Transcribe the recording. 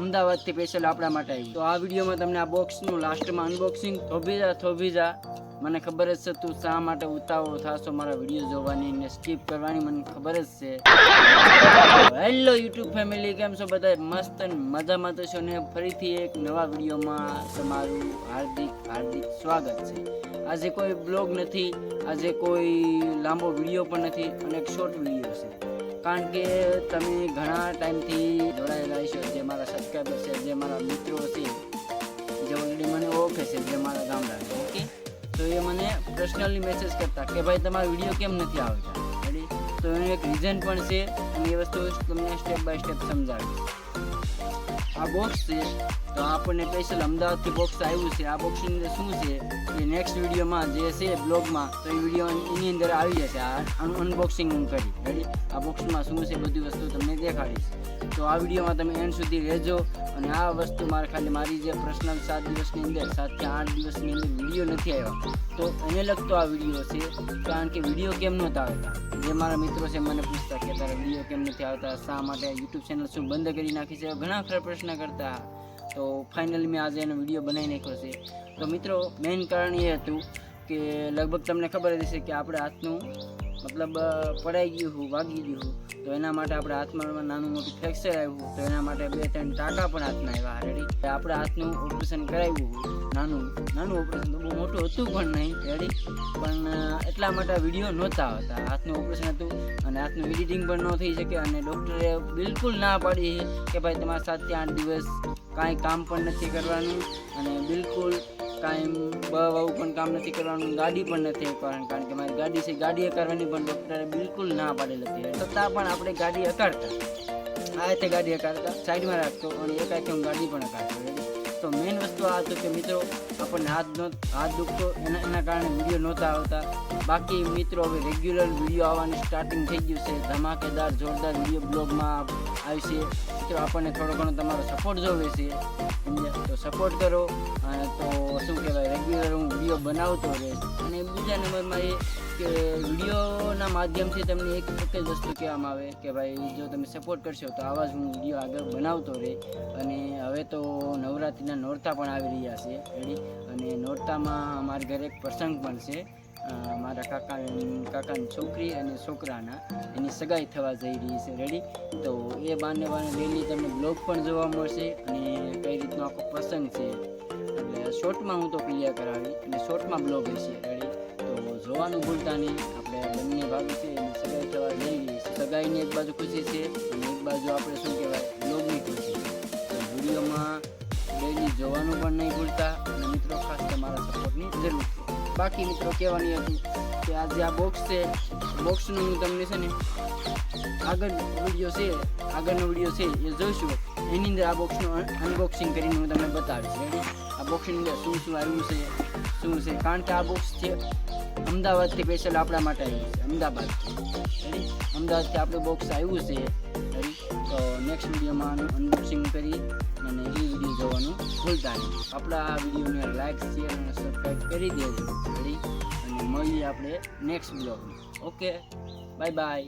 અમદાવાદથી સ્પેશિયલ આપણા માટે આવ્યું તો આ વિડીયોમાં તમને આ બોક્સનું લાસ્ટમાં અનબોક્સિંગ થોભીજા થોભીજા મને ખબર જ છે તું શા માટે ઉતાવળ થાશો મારા વીડિયો જોવાની ને સ્કીપ કરવાની મને ખબર જ છે. હેલો યુટ્યુબ ફેમિલી કેમ છો બધા મસ્ત અને મજામાં તો છો ને? ફરીથી એક નવા વિડીયોમાં તમારું હાર્દિક હાર્દિક સ્વાગત છે. આજે કોઈ બ્લોગ નથી, આજે કોઈ લાંબો વીડિયો પણ નથી, અને એક શોર્ટ વીડિયો છે. કારણ કે તમે ઘણા ટાઈમથી જોડાયેલા જે મારા સબસ્ક્રાઈબર છે જે મારા મિત્રો છે જે ઓલરેડી મને ઓળખે છે જે મારા ગામડાના ઓકે. તો એ મને પર્સનલી મેસેજ કરતા કે ભાઈ તમારો વીડિયો કેમ નથી આવતા? તો એનું એક રીઝન પણ છે અને એ વસ્તુ તમને સ્ટેપ બાય સ્ટેપ સમજાવીશ. આ બોક્સ છે. તો આપણને સ્પેશિયલ અમદાવાદથી બોક્સ આવ્યું છે. આ બોક્સની અંદર શું છે? એ નેક્સ્ટ વિડીયોમાં જે છે બ્લોગમાં તો એ વીડિયો એની અંદર આવી જશે. આ અનબોક્સિંગ હું કરી. રેડી આ બોક્સમાં શું છે બધી વસ્તુ તમને દેખાડીશ. તો આ વિડીયોમાં તમે એન્ડ સુધી રહેજો અને આ વસ્તુ મારે ખાલી મારી જે પર્સનલ સાત દિવસની અંદર સાતથી આઠ દિવસની અંદર વીડિયો નથી આવ્યો. તો એને લગતો આ વીડિયો છે. કારણ કે વીડિયો કેમ નહોતા આવતા? જે મારા મિત્રો છે, મને પૂછતા કે તારા વીડિયો કેમ નથી આવતા? શા માટે યુટ્યુબ ચેનલ શું બંધ કરી નાખી છે? ઘણા ખરા પ્રશ્ન કરતા. તો ફાઇનલી મેં આજે એનો વીડિયો બનાવી નાખ્યો છે. તો મિત્રો મેઇન કારણ એ હતું કે લગભગ તમને ખબર જ હશે કે આપણે હાથનું મતલબ પડાઈ ગયું હું વાગી ગયું તો એના માટે આપણે હાથમાં નાનું મોટું ફ્રેક્ચર આવ્યું. તો એના માટે બે ત્રણ ટાંકા પણ હાથના આવ્યા રેડી આપણે હાથનું ઓપરેશન કરાવ્યું નાનું. નાનું ઓપરેશન તો બહુ મોટું હતું પણ નહીં રેડી પણ એટલા માટે વીડિયો નહોતા આવતા. હાથનું ઓપરેશન હતું અને હાથનું એડિટિંગ પણ ન થઈ શકે અને ડૉક્ટરે બિલકુલ ના પાડી કે ભાઈ તમારા સાતથી આઠ દિવસ કાંઈ કામ પણ નથી કરવાનું અને બિલકુલ કાંઈ બહુ પણ કામ નથી કરવાનું, ગાડી પણ નથી કરવાની કારણ કે મારી ગાડી છે, ગાડી અકારવાની પણ ડૉક્ટરે બિલકુલ ના પાડેલ હતી. છતાં પણ આપણે ગાડી અકારતા આ રીતે ગાડી અકારતા સાઈડમાં રાખતો અને એક હું ગાડી પણ અકારતો તો મેઇન વસ્તુ આ હતું કે મિત્રો, આપણને હાથ નો હાથ દુખતો, એના એના કારણે વીડિયો નહોતા આવતા. બાકી મિત્રો, હવે રેગ્યુલર વીડિયો આવવાની સ્ટાર્ટિંગ થઈ ગયું છે. ધમાકેદાર, જોરદાર વીડિયો બ્લોગમાં આવશે તો આપણને થોડો ઘણો તમારો સપોર્ટ જોવે છે. સમજ્યા? તો સપોર્ટ કરો. અને તો શું કહેવાય? રેગ્યુલર હું વીડિયો બનાવતો રહીશ. અને બીજા નંબરમાં એ કે વિડીયોના માધ્યમથી તમને એક એક જ વસ્તુ કહેવામાં આવે કે ભાઈ, જો તમે સપોર્ટ કરશો તો આવા જ હું વીડિયો આગળ બનાવતો રહે. અને હવે તો નવરાત્રિના નોરતા પણ આવી રહ્યા છે. અને નોરતામાં અમારા ઘરે એક પ્રસંગ પણ છે. મારા કાકા કાકાની છોકરી અને છોકરાના. એની સગાઈ થવા જઈ રહી છે રેડી તો એ બાને બાને રેલી તમને બ્લોગ પણ જોવા મળશે અને કઈ રીતનો આખો પ્રસંગ છે. એટલે શોર્ટમાં હું તો ક્લિયર કરાવી એટલે શોર્ટમાં બ્લોગ હશે રેડી તો જોવાનું ભૂલતા નહીં. આપણે બંને ભાભી છે, એની સગાઈ થવા જઈ રહી છે. સગાઈની એક બાજુ ખુશી છે અને એક બાજુ આપણે શું કહેવાય બ્લોગની ખુશી તો વિડીયોમાં ડેલી જોવાનું પણ નહીં બાકી મિત્રો કહેવાની હતી કે આ જે આ બોક્સ છે બોક્સનું હું તમને છે ને આગળ વીડિયો છે, આગળનો વીડિયો છે એ જોઈશું. એની અંદર આ બોક્સનું અનબોક્સિંગ કરીને હું તમને બતાવીશ. રેડી આ બોક્સની અંદર શું શું આવ્યું છે, શું છે? કારણ કે આ બોક્સ છે અમદાવાદથી સ્પેશિયલ આપણા માટે આવ્યું છે, અમદાવાદથી. અમદાવાદથી આપણું બોક્સ આવ્યું છે. તો નેક્સ્ટ વિડીયોમાં આનું અનબોક્સિંગ કરી અને એ વીડિયો જોવાનું ભૂલતા નહીં. આપણા આ વિડીયોને લાઇક શેર અને સબસ્ક્રાઈબ કરી દેજો. અને મળીએ આપણે નેક્સ્ટ બ્લોગમાં ઓકે બાય બાય